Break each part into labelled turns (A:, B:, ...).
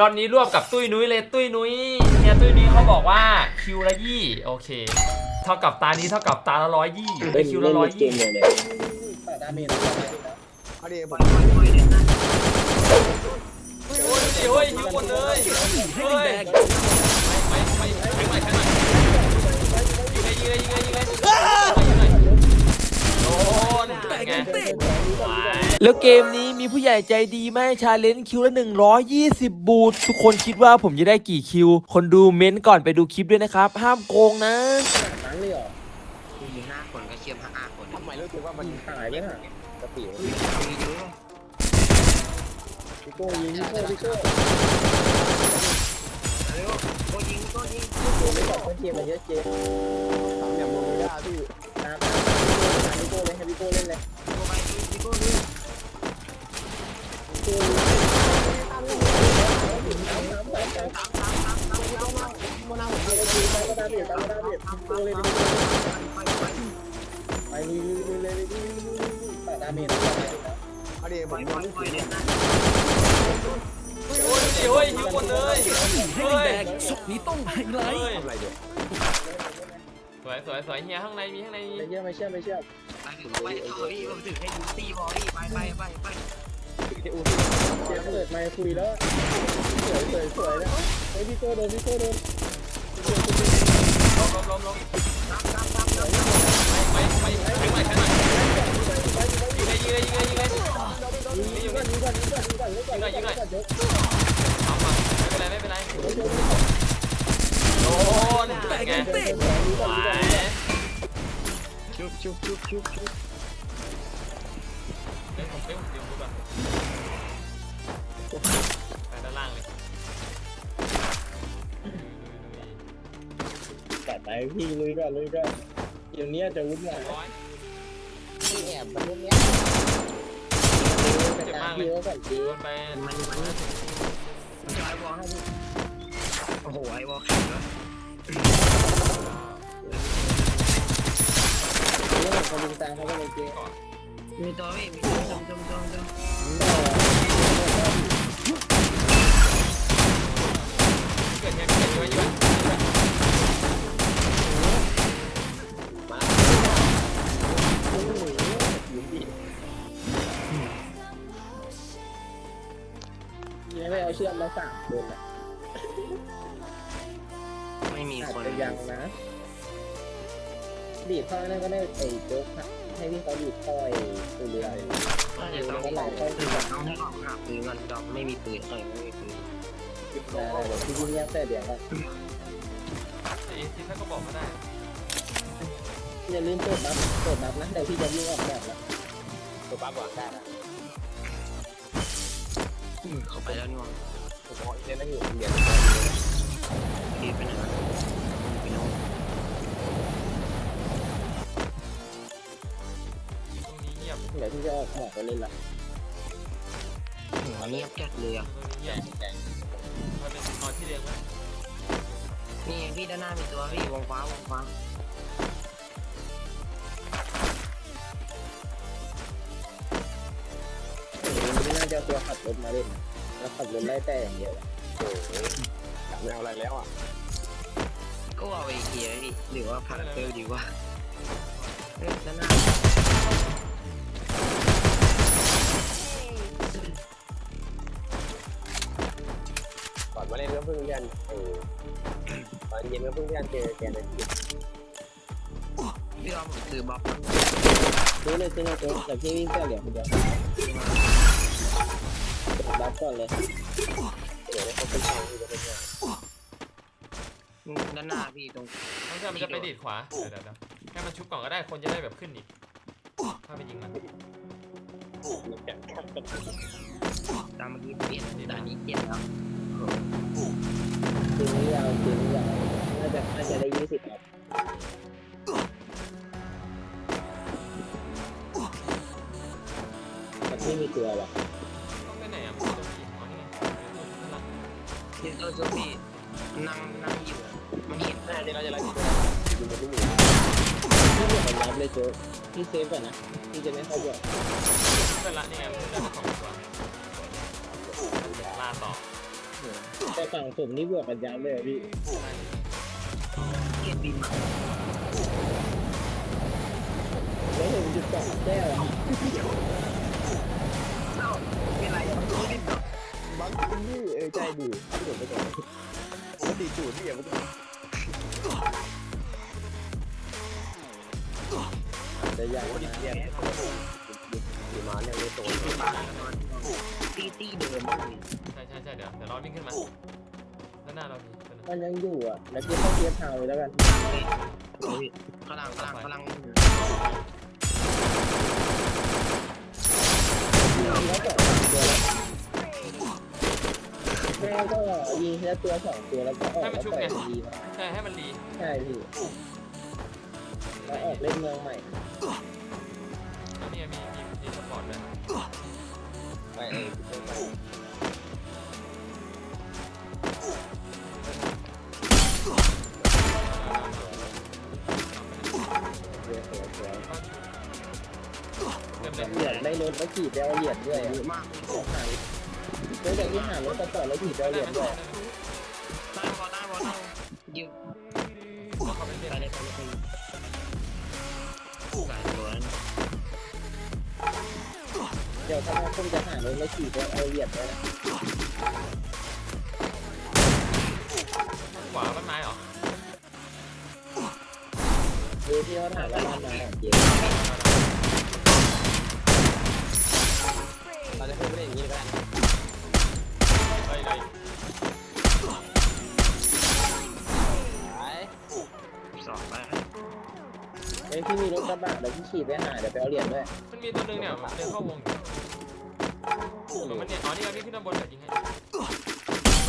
A: รอบนี้รวบกับตุ้ยนุ้ยเลยตุ้ยนุ้ยเนี่ยตุ้ยนุ้ยเขาบอกว่าคิวละยี่โอเค เท่ากับตานี้เท่ากับตาละร้อยยี่ไอคิวละร้อยยี่
B: เม
C: ม
A: เลยแล้ว
D: เกมนี้ ผู้ใหญ่ใจดีไม่ชาเลนจ์คิวละ 120 บูททุกคนคิดว่าผมจะได้กี่คิว คนดูเม้นก่อนไปดูคลิปด้วยนะครับ ห้ามโกงนะ
B: หนังเลยเหรอ
E: มีห้าคนก็เชื่อมห้าคน
C: ทำไมรู้สึกว่ามัน
B: หายไปน่ะ
C: กระปิว
B: พี่โก้ยิงพี่โก้พี่โก้
E: เร็วโก้ยิงโก้ยิงพี่โก้
B: ไม่บอกเกมมันเยอะเกม
C: ทำอย่างโมเดลพี่
B: ตามตามพี่โก้เลยให้พี่โก้เล่นเลยพี่
E: โก้ไป
B: พี่โก้เล่น ไปเลย
C: ไป
E: เล
A: ยไปฮ้ยหิวหมดเลยเฮ้ย
F: สุกนี้ต้องไปเล
A: เฮ้ย
C: ย
A: สวยสวยสวยเฮียข้างในมีข้างในมี
B: ไม่เชื่อไม่เชื่อไม่เชื่อ
E: ไปถึงไปเถอะพี่ผมถึงให้ดูตีบอลพี่ไปไปไปไป
C: เจ้าอู
B: เจ๊เปิดไมค์คุยแล้วสวยสวยสวยนะเฮ้ยพี่โก้โดนพี่โก้โดน
A: ล้มล้มล้มล้มไปไปไปแทงหน่อยแทงหน่อยยิงเลยยิงเลยยิงเลยยิงเลย
B: ยิงยิงก่อนยิงก่อนยิงก่อนยิงก่อนยิงก่อนยิงก่อน
A: เอามาไม่เป็นไรไม่เป็นไรโดนเป็นไงไหว
C: ชุบชุบชุบชุบชุบ
A: เล่นผมเล่นผม เดี๋ยวดูแบบไปด้านล่างเลย
B: จัดไปพี่ลุยก่อนลุยก่อนเดี๋ยวนี้จะวุ่นวาย
A: ร้อย
B: พี่แอบมาเรื่องนี้ไปตามพี่เขาก่อนจี
A: โดนไป
E: มันมันมันจะไอ้บอลให้พี่โอ้โหไอ้บอลแข็งแล้ว
B: เรื่องของลิงตาเขาก็เลยเจ๊
E: มีตัวพี่มีตัวจมจมจมจม
A: เกิดไงเกิดเยอะเยอะ
B: ยังไม่เอาเชือกมาสามคนอะ
E: ไม่มี
B: อาจ
E: คน
B: จะยังนะ ดีดท่อนั่นก็ได้ไอ้โจ๊ก ให้พี่เขาดีดท่อไอ้ตัวเรือ
E: น่าจะต้องต้องให้ออกหาปืนมันดอกไม่มีปืนเออไม่มีปืน
B: ได้เดี๋ยวพี่ยิงแยกแต่เดี๋ยวก็
A: ไอ้ที่ท่านก็บอกมาได้
B: อย่าลืมเปิดบัฟเปิดบัฟนะเดี๋ยวพี่จะวิ่งออกแบบแล้ว
C: ตัวปั๊บหวังได้นะ
E: เขาไปแล้วนี่วะ
C: ผมบอกเล่นนั่งอยู่เรียน
E: ดีไปไหน
A: เงียบ
B: เดี๋ยวพี่จะออกหมอกไปเล่นละ
E: หัวเงียบจัดเลยอะ
A: ตรงนี้เงียบมันเป็นนอนที่เรียงไว้
E: นี่พี่ด้านหน้ามีตัวพี่วงฟ้าวงฟ้า
B: ไม่น่าจะตัวขับรถมาเล่นแล้วขับรถไล่แต่อย่างเดียว
C: โอ้ยอยากไม่เอาอะไรแล้วอะ
E: ก็เอาไปเกียร์พี่หรือว่าพาราเซลดีกว่าเฮ้ยด้านหน้า
C: ก่อนมาเล่นก็เพิ่งเรียนเออตอนเย็นก็เพิ่งเรียนเจอแกในทีม
E: พี่ลองซื้อบ็อก
B: ซื้อเลยซื้อเลยซื้อแต่พี่วิ่งเสื้อเหลืองคนเดียวบัฟก่อนเลย
C: เดี๋ยวเขาเป็นทางที่จะเป็นงาน
E: ด้านหน้าพี่ตรง
A: น้องเจ้ามันจะไปดีดขวาเดี๋ยวเดี๋ยวให้มันชุบก่อนก็ได้คนจะได้แบบขึ้นอีกถ้าไปยิงมัน
E: ตามเมื่อกี้เปลี่ยนตอนนี้เปลี่ยนแล้ว
B: ซื้อยาวซื้อยาวน่าจะน่าจะได้ยี่สิบครับแต่พี่มีตัวว่ะ
A: ต้องไปไหนอะมันจะมีอ๋อนี่ไงข้างหลัง
E: ที่ตัวตัวพี่นั่งนั่ง
B: เหลือคนรับเลยโจ๊กพี่เซฟก่อนนะพี่จะไม่เข้าบ่อย
A: เป็นละนี่ไงมันจะได้สองตัวล่าต่อ
B: เแต่ฝั่งผมนี่บวกกันยับเลยอะพี่
E: เกียรบินมา
B: แล้วผมจุดสองแก้วอะ
E: เอ้าเป็นไรไม่ได้ดอก
C: บังกินนี่เออใจดีที่ผมไปก่อนมันดีจูดพี่อย่าไป
B: แต่ยัง
C: โอ้ดิเกียนอยู่มาเนี่ยเลยโซน
E: ที่มาตีตีเดิม
A: ใช่ใช่ใช่เดี๋ยวเดี๋ยวรอวิ่งขึ้นมาด้านหน้าเรามีตัวหนึง
B: มันยังอยู่อะแล้วก็ต้องเทียบเท้าเลยแล้วกัน
E: พลังพลังพลัง
B: แล้วก็สองตัวแล้วแม่ก็ยิงแค่ตัวสองตัวแล้วก็ออกแล้วปล่อยดีมา
A: ใช่ให้มันรี
B: ใช่พี่แล้วออกเล่นเมืองใหม่
A: แล้วนี่มีมีมีสปอร์ตด้วย
C: ไปเองไป
B: เรือสวยสวย
A: เต็มเลย
B: เหยียดได้รถแล้วขี่ไปเอาเหยียดด้วย
E: เยอะมาก
B: หาแล้วจากที่หารถสปอร์ตแล้วขี่ไปเอาเหยียดด้วย
A: เดี๋
B: ยวถ้าผมจะหารถแล้วขี่ไปเอาเหยียดด้วยนะ
A: ขวาบ้านไม้เหรอ
B: ดูที่เขาถามว่าบ้านไหนของเจ๊
C: เราจะพูดไม่ได้อย่างนี้ก็ได้
A: ไปเลย
C: ไป
E: สองไป
B: ไอ้ที่มีรถกระบะเดี๋ยวพี่ขี่ไปหาเดี๋ยวไปเอาเหรียญด้วย
A: มันมีตัวหนึงเนี่ยมันเดินเข้าวงอยู่ หรือมันเนี่ยอ๋อนี่เราวิ่งขึ้นด้านบนเดี๋ยวยิงให้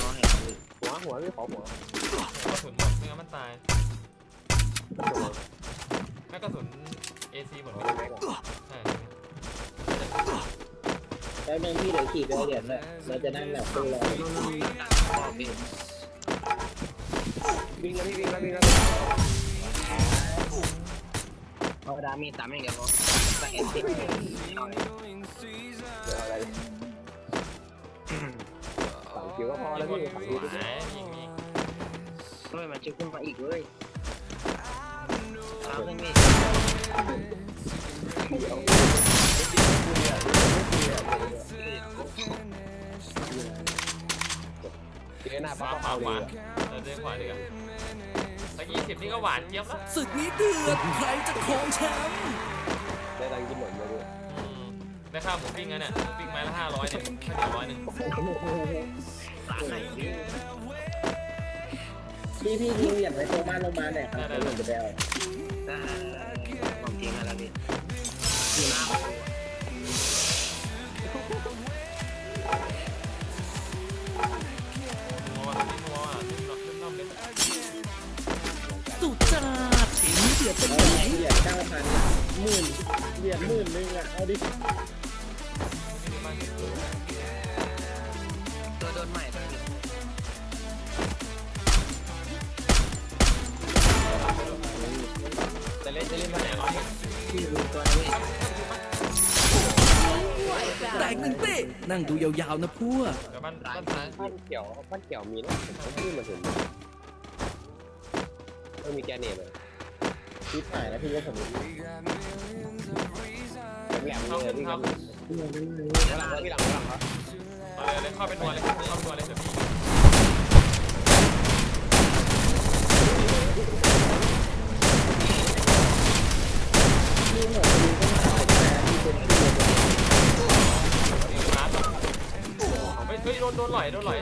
E: รอเห็นเลย
C: หัวหัวไม่ขอหัว
A: กระสุนหมดไม่งั้นมันตายแม่กระสุน AC หมด
C: หั
A: เล
C: วยไม่ก่อน
A: ใช่
B: แล้วนึงพี่เดี๋ยวขี่ไปเอาเหรียญด้วยเราจะนั่งแบบตู้รอ
E: นู่นนู่นนู่นพ่อเป็น
C: วิ่งแล้วพี่วิ่งแล้ววิ่งแล้ว
E: เอาดามีตามอย่างเดียวพอแต่เอ็นติเอาเลย
C: เดี๋ยวอะไร สั่งคิวก็พอแล้วพี่สั่งคิว
A: หายยิงยิง
E: เฮ้ยมันจะขึ้นมาอีกเลยตามเลยพี่
C: เจอหน้า
A: ข
C: ป้าวา
A: ขวา
C: เอา
A: ข
C: เล
A: วายเออเดินขวาดีกว่าสักยี่สิบนี่ก็หวานเจี๊ยบแล้ว
F: ศึกนี้เดือด ใครจะครองแชมป์
C: ได้ค่า
A: หมูปิ้งนะเนี่ยหมูปิ้งไม้ละห้าร้อยเนี่ยข้าวเหนียวร้อยหนึ่ง
E: ร้านไหนพี่
B: พี่พี่ยิงเหรียญไปตรงบ้านโรงพยาบาลหน่ยครับเดี๋ยวผมจะไปเอา
E: ได้ลองเกมอะไรพี่อยู่หน้าประตู
A: มัวตอนนี้มัวอะขึ้นรถขึ้นน้ำเลย
F: สุดจัดเกมนี้เดือดเป็นไหน
B: เหรียญเก้าพันหมื่นเหรียญหมื่นหนึงอะเอาดิ
E: หนึ่
F: งเต้นั่งดูยาวๆนะพวก
A: เดี๋ยวบ้านบ้านซ้าย
C: บ้านเขียวบ้านเขียวมีนะผมก็พูดมาถึงต้องมีแกเนตเลย
B: พี่ถ่ายนะพี่ก็ผม
C: แหลม
A: เข้า
C: เล
A: ขึ้
C: ย
A: น
C: พี่ค
A: เข้า
C: รับ
A: ขึ้น
C: หลังแล้วพี่หลังหลังครับ
A: เอาเลยเลยเข้าเป็นนัวเลยเข้าเป็นนัวเลยเดี๋ยวพี่
B: พี่หมดไปดูก็ถ่ายแต่พี่เป็นพี่เลย
A: ยิงร้านเฮ้ยเฮ้ยโดนโดนห ล่อยโดนหล่อย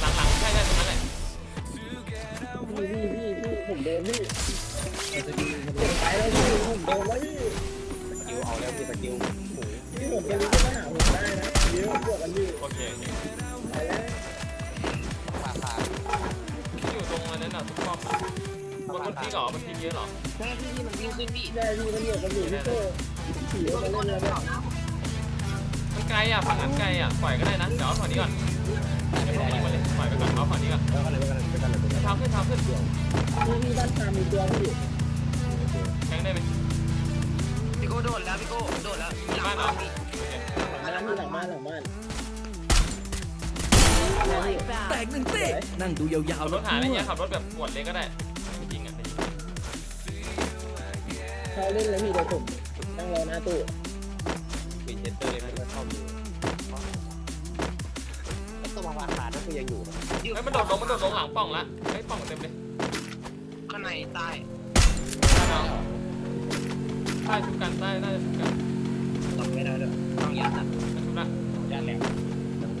A: หลังหลังใช่ใช่ตรงนั้นแหละ
B: พี่พี่พี่พี่ผมโดนพี่ผมไปแล้วพี่ผมโดนแล้วพี่
C: สกิลเอาแล้วพี่สกิล
B: พี่ผมจะรู้ก็มาหาผมได้นะเดี๋ยวบวกกันอยู่
A: โอเคโอเค
B: ไปแล้ว
C: ขาขา
A: ที่อยู่ตรงอันนั้นน่ะทุกป้อมอะบนบนพีกเหรอบนพีกเยอะหรอ
E: แม่พี่ที่มันวิ่งขึ้นพี่
B: ได้พี่มันเหยียบกันอยู่พี่โก้ขี่รถมาเล่นแล้วเนี่ย
A: มันไกลอะฝั่งนั้นไกลอะปล่อยก็ได้นะเดี๋ยวเอาฝั่งนี้ก่อน เลยปล่อยไปก่อนเอาฝั่งนี้ก่อน
C: แล้วก็เลยไปกันเลยไปกันเลยไปกัน
A: เท้าขึ้นเท้าขึ้น
B: พี่พี่บ้านทามีตัวพี่
A: แทงได้ไหม
E: พี่โก้โดดแล้วพี่โก้โดดแล้วหลัง
A: บ้านเหร
E: บ้า
A: อน
E: พี่
A: โอเค
B: หลังบ้านพี่หลังบ้านหลังบ้านเนี่ยพี่
F: แตกหนึ่งเต้นั่งดูยาว
A: ขับ
F: ๆ
A: ร
F: นะ
A: ถหาอะไร
F: พว
A: เงี้
F: ก
A: ยขับรถแบบปวดเลยก็ได้ไม่จริงอะ
B: เขาเล่นเลยพี่เดี๋ยวผมนั่งรอหน้าตู้
C: วางขาดนั่นคือยังอยู่นะ
A: เฮ้ยมันโดดลงมันโดดลงหลังป่องละเฮ้ยป่องเต็มเลย
E: ข้างในใต้
A: ใต้เราใต้ชุบกันใต้ใต้ชุบกัน
E: ตอบไม่ได้ด้วยต้องยัดอะ
A: มันชุบละ
C: ยันแหลก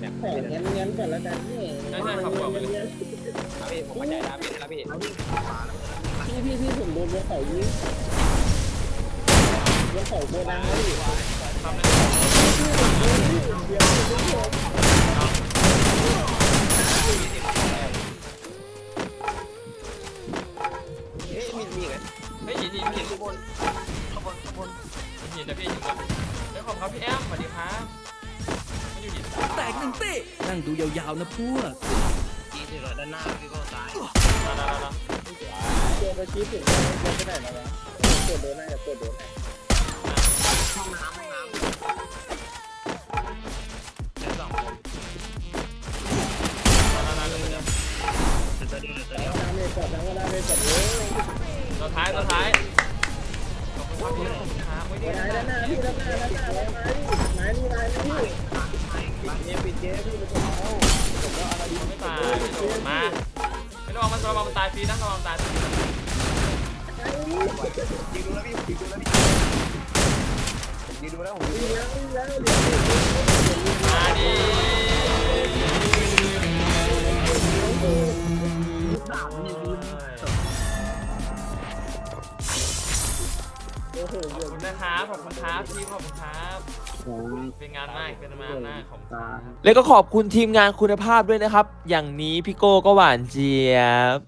C: แหลก
B: ของั้นงั้นก่อนแล้วกันนี่
A: ใช่ใช่ขับบอกไปเลย
C: ครับพี่ผมกระจายดาเมจแล้วพี่
E: แล้ววิ่งขวาแล้ว
B: พี่พี่พี่ผมโดนบนเขายิงบนเขาโบราณพี่
A: ทำเลย
C: หิ
A: นนะพี่หินก่อนเฮ้ยขอบครับพี่แอมสวัสดีครับมันอยู่หิ
F: แตกหนึ่งเต้นั่งดูยาวๆนะพวก
E: จีถือด้านหน้าพี่ก็ตาย
A: มาแล้วแล้
B: เจอไปชี้ถึงเจอไปไหนแล้ววะกดโดนไหนกับกดโดนไหน
E: ห้องน้ำห้องน้ำเจอสองคน
A: มาแล้วแล้ว
E: เหลือตัวเดียวเหลือตัวเดียว
B: ดาเมจก่อนทั้งเวลาเมจก่อนเลย
A: ตัวท้ายตัวท้ายขอบคุณครับ พี่ขอบคุณครับไม่
B: ไม้
A: ได้
B: ด้านหน้าพี่ด้านหน้าด้านหน้าไม้ไม้ไม้นี่ไม้นี่พี่
C: เกมปิดเกมพี่มันจะเอาผมก็อะไรดี
A: ไม่ตายไม่โดนมาไม่ระวังมันระวังมันตายฟรีนะระวังมันตายฟรีนะ
C: ยิงดูแล้วพี่ยิงดูแล้วพี่ยิงดูแล้วผมยิง
B: แล้วแล้วเดี๋ยว
A: มาดิ
E: สามนี่ดู
B: โอ้โห
A: ขอบคุณนะครับขอบคุณครับทีมขอบคุณครับเป็นงานมากเป็นงานมากของ
D: แล้วก็ขอบคุณทีมงานคุณภาพด้วยนะครับ อย่างนี้พี่โก้ก็หวานเจี๊ยบ